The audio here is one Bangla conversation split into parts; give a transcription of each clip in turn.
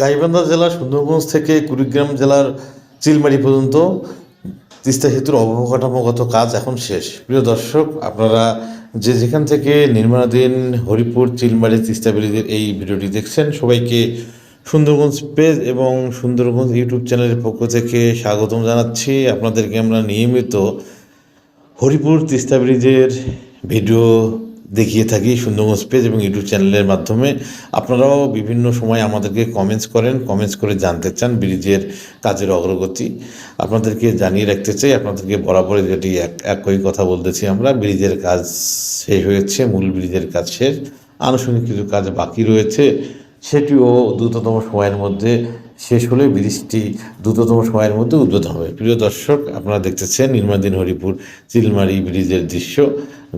গাইবান্ধা জেলা সুন্দরগঞ্জ থেকে কুড়িগ্রাম জেলার চিলমারি পর্যন্ত তিস্তা সেতুর অবকাঠামোগত কাজ এখন শেষ। প্রিয় দর্শক, আপনারা যে যেখান থেকে নির্মাণাধীন হরিপুর, চিলমারি, তিস্তা ব্রিজের এই ভিডিওটি দেখছেন, সবাইকে সুন্দরগঞ্জ পেজ এবং সুন্দরগঞ্জ ইউটিউব চ্যানেলের পক্ষ থেকে স্বাগতম জানাচ্ছি। আপনাদেরকে আমরা নিয়মিত হরিপুর, তিস্তা ব্রিজের ভিডিও দেখিয়ে থাকি সুন্দরগঞ্জ পেজ এবং ইউটিউব চ্যানেলের মাধ্যমে। আপনারাও বিভিন্ন সময় আমাদেরকে কমেন্টস করেন কমেন্টস করে জানতে চান ব্রিজের কাজের অগ্রগতি। আপনাদেরকে জানিয়ে রাখতে চাই, আপনাদেরকে বরাবর যেটি এক, একই কথা বলতেছি আমরা, ব্রিজের কাজ শেষ হয়েছে, মূল ব্রিজের কাজ শেষ, আনুষঙ্গিক কিছু কাজ বাকি রয়েছে। সেটিও দ্রুততম সময়ের মধ্যে শেষ হলে ব্রিজটি দ্রুততম সময়ের মধ্যে উদ্বোধন হবে। প্রিয় দর্শক, আপনারা দেখতেছেন নির্মাণদিন হরিপুর, চিলমারি ব্রিজের দৃশ্য।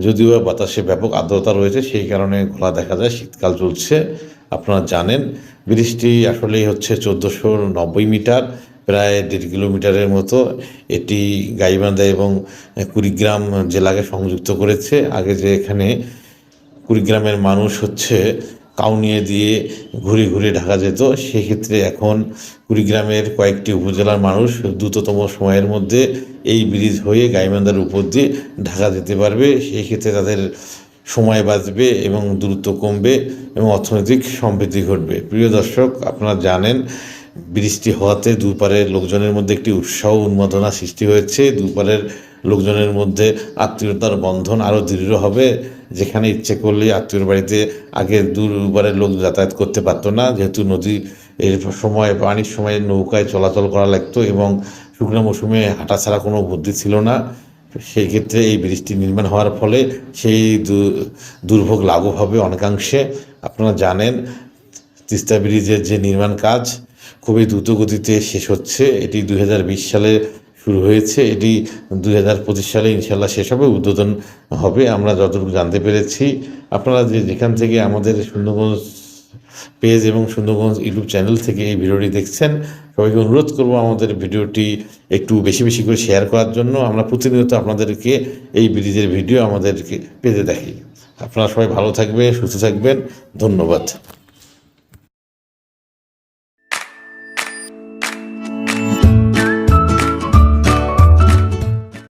যদিও বাতাসে ব্যাপক আর্দ্রতা রয়েছে, সেই কারণে ঘোলা দেখা যায়, শীতকাল চলছে। আপনারা জানেন, বৃষ্টি আসলেই হচ্ছে চোদ্দোশো নব্বই মিটার, প্রায় দেড় কিলোমিটারের মতো। এটি গাইবান্ধা এবং কুড়িগ্রাম জেলাকে সংযুক্ত করেছে। আগে যে এখানে কুড়িগ্রামের মানুষ হচ্ছে কাউনিয়ে দিয়ে ঘুরে ঘুরে ঢাকা যেত, সেক্ষেত্রে এখন কুড়িগ্রামের কয়েকটি উপজেলার মানুষ দ্রুততম সময়ের মধ্যে এই ব্রিজ হয়ে গাইবান্ধার উপর দিয়ে ঢাকা যেতে পারবে। সেই ক্ষেত্রে তাদের সময় বাঁচবে এবং দূরত্ব কমবে এবং অর্থনৈতিক সমৃদ্ধি ঘটবে। প্রিয় দর্শক, আপনারা জানেন বৃষ্টি হওয়াতে দুপারের লোকজনের মধ্যে একটি উৎসাহ উন্মাদনা সৃষ্টি হয়েছে। দুপারের লোকজনের মধ্যে আত্মীয়তার বন্ধন আরও দৃঢ় হবে। যেখানে ইচ্ছে করলে আত্মীয়র বাড়িতে আগে দুবারের লোক যাতায়াত করতে পারতো না, যেহেতু নদী এর সময়, পানির সময় নৌকায় চলাচল করা লাগতো এবং শুকনো মৌসুমে হাঁটা ছাড়া কোনো বুদ্ধি ছিল না, সেই ক্ষেত্রে এই ব্রিজটি নির্মাণ হওয়ার ফলে সেই দুর্ভোগ লাঘব হবে অনেকাংশে। আপনারা জানেন, তিস্তা ব্রিজের যে নির্মাণ কাজ খুবই দ্রুত গতিতে শেষ হচ্ছে। এটি দু হাজার বিশ সালে শুরু হয়েছে, এটি দুই হাজার পঁচিশ সালে ইনশাল্লাহ শেষ হবে, উদ্বোধন হবে, আমরা যতটুকু জানতে পেরেছি। আপনারা যে যেখান থেকে আমাদের সুন্দরগঞ্জ পেজ এবং সুন্দরগঞ্জ ইউটিউব চ্যানেল থেকে এই ভিডিওটি দেখছেন, সবাইকে অনুরোধ করব আমাদের ভিডিওটি একটু বেশি বেশি করে শেয়ার করার জন্য। আমরা প্রতিনিয়ত আপনাদেরকে এই ব্রিজের ভিডিও আমাদেরকে পেজে দেখি। আপনারা সবাই ভালো থাকবে সুস্থ থাকবেন, ধন্যবাদ।